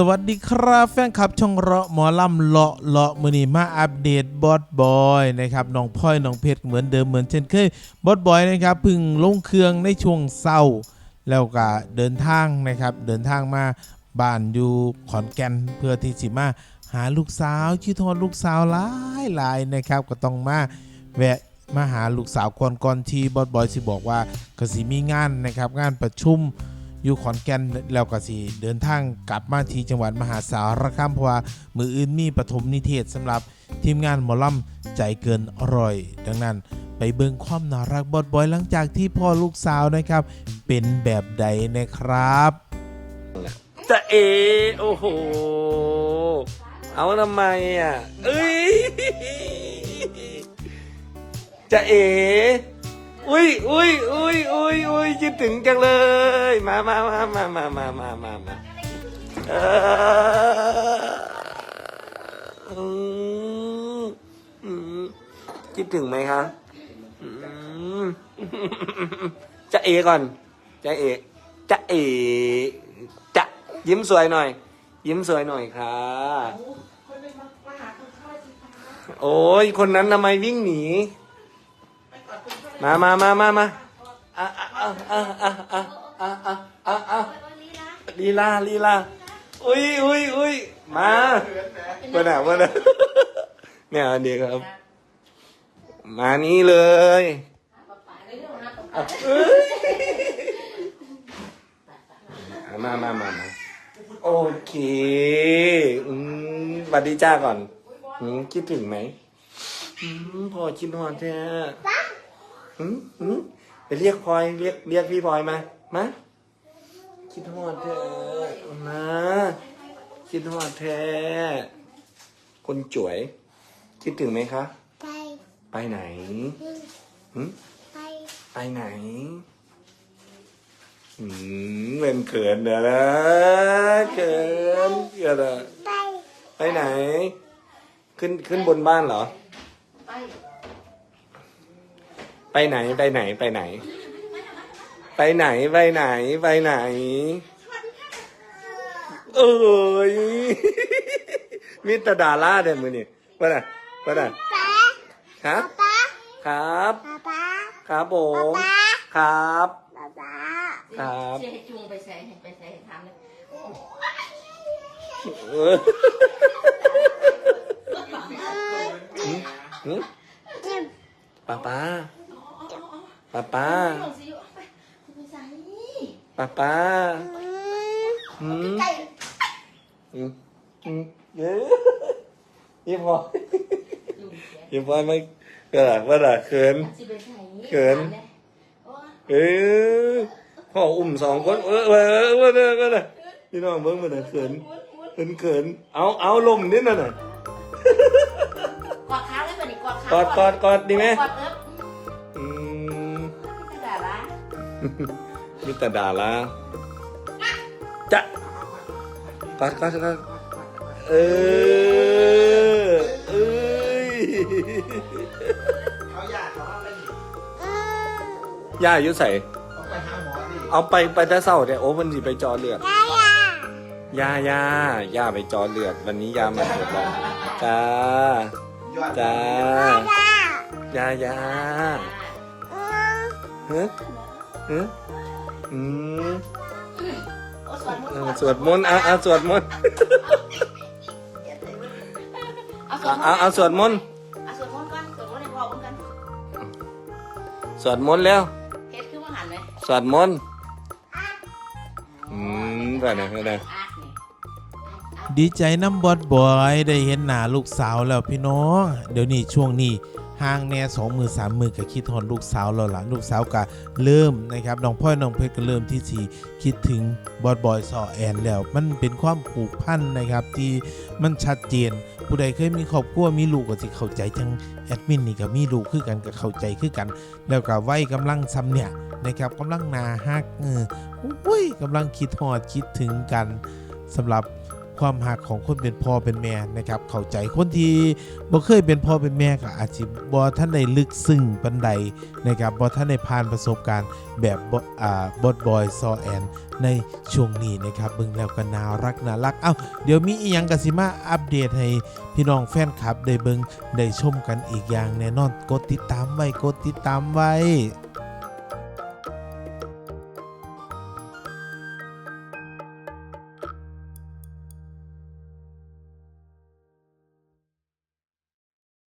สวัสดีครับแฟนคลับช่องเราะหมอลำเลาะเลาะมือนี้มาอัปเดตบอสบอยนะครับน้องพลอยน้องเพชรเหมือนเดิมเหมือนเช่นเคยบอสบอยนะครับพึ่งลงเครื่องในช่วงเศร้า แล้วก็เดินทางนะครับเดินทางมาบ้านอยู่ขอนแก่นเพื่อที่สิมาหาลูกสาวชื่อทอนลูกสาวหลายหลายนะครับก็ต้องมาแวะมาหาลูกสาวก่อนก่อนที่บอสบอยสิบอกว่าก็สิมีงานนะครับงานประชุม อยู่ขอนแก่นแล้วก็สิเดินทางกลับมาที่จังหวัดมหาสารคามเพราะว่ามืออื่นมีปฐมนิเทศสำหรับทีมงานหมอลำใจเกินอร่อย ดังนั้นไปเบิ่งความน่ารักบอดบอยหลังจากที่พ่อลูกสาวนะครับ เป็นแบบใดนะครับ จะเอ โอ้โห เอาทำไมอะ เอ้ย จะเอ อุ้ยอุ้ยอุ้ยอุ้ยอุ้ยคิดถึงจังเลย มามามามามามามามามาเอออืมอืมคิดถึงไหมคะอืมจะเอก่อน จะเอจะเอจะยิ้มสวยหน่อย ยิ้มสวยหน่อยค่ะ โอ้ยคนนั้นทำไมวิ่งหนี มามามามามาอะอะอะอะอะอะอะอะอะอะลีลาลีลาอุ้ยอุ้ยอุ้ยมาเมื่อไหร่เมื่อไหร่เนี่ยอันนี้ครับ มานี่เลยมามามามาโอเคอืมสวัสดีจ้าก่อนอืมคิดถึงไหมอืมพอคิดหอดแท้ หืมหืมไปเรียกพลอยเรียกเรียกพี่พลอยมามาคิดฮอดแท้มาคิดฮอดแท้คนจ๋วย คิดถึงไหมคะไปไปไหนหืมไปไปไหนหืมเป็นเขินเด้อนะเขินเกิดอะไปไปไหน ขึ้นขึ้นบนบ้านเหรอไป ไหนไปไหนไปไหน ไปไหนไปไหนไปไหน เอ้ยมิตรดาราเด่นมือนี่ว่าน่ะว่าน่ะป๊าครับป๊าครับป๊าป๊าครับผมป๊าครับป๊าป๊าครับเชื่อให้จุงไปใส่ให้ไปใส่ให้ทำเลยเออหืมหืมจิ้มป้าป้า ป้าป้าลงสิเอาไปไปใส่ป้าป้าอืมหืมไก่อืมอืมเย้ยี่พอจุงเสียยี่พอไม่กระดาษกระดาษเขิน สิไปใส่เขิน โอ้ยเอ้ยพ่ออุ้มสองคนเออเออเออเออเออเออพี่น้องเบิ้งมาหน่อยเขินเขินเขินเอาเอาลมนิดหน่อยกอดขาเลยป่ะนี่กอดขากอดกอดกอดดีไหมกอดเอิบอื มิตรดาละจะกอดกอดกอดเออเอ้ยเขาอยากเขาว่าเป็นอืมย่าอายุใส่เขาไปหาหมอดิเอาไปไปแต่เศร้าเนี่ยโอ้มันสิไปจอเลือดยายาย่าย่าย่าไปจอเลือด วันนี้ย่ามาตรวจแล้วจ้า ยอดจ้ายาย่าย่าอืมเฮ้เฮ้ อืมโอ้สวดมนเอต์อสวดมนต์เอาเอาสวดมนต์เอาสวดมนต์เอาเอาสวดมนต์เอาสวดมนต์ก่อนสวดมนต์ให้พ่อเหมือนกันสวดมนต์แล้วเฮ็ดคือว่าหันเลยสวดมนต์อืมไปนะไปนะอาร์ตนี่ดีใจน้ำบอดบอยได้เห็นหน้าลูกสาวแล้วพี่น้อง เดี๋ยวนี้ช่วงนี้ ห่างแน่สองมือสามมือก็คิดทอนลูกสาวแล้วล่ะลูกสาวก็เริ่มนะครับน้องพ่อยน้องเพชรก็เริ่มที่สีคิดถึงบอดบอยสอแอนแล้ว มันเป็นความผูกพันนะครับที่มันชัดเจน ผู้ใดเคยมีครอบครัวมีลูกก็สิเข้าใจจังแอดมินนี่ก็มีลูกคือกันก็เข้าใจคือกัน แล้วก็วัยกำลังซ้ำเนี่ยนะครับกำลังนาฮักเอออุ้ยกำลังคิดฮอดคิดถึงกันสำหรับ ความหักของคนเป็นพ่อเป็นแม่นะครับเข้าใจคนที่บ่เคยเป็นพ่อเป็นแม่ก็อาจจะบ่ท่านได้ลึกซึ้งปานใดนะครับบ่ท่านได้ผ่านประสบการณ์แบบบ่อ่าบดบอยซอแอนในช่วงนี้นะครับเบิ่งแล้วก็น่ารักน่ารักเอ้าเดี๋ยวมีอีหยังก็สิมาอัปเดตให้พี่น้องแฟนคลับได้เบิ่งได้ชมกันอีกอย่างแน่นอนกดติดตามไว้กดติดตามไว้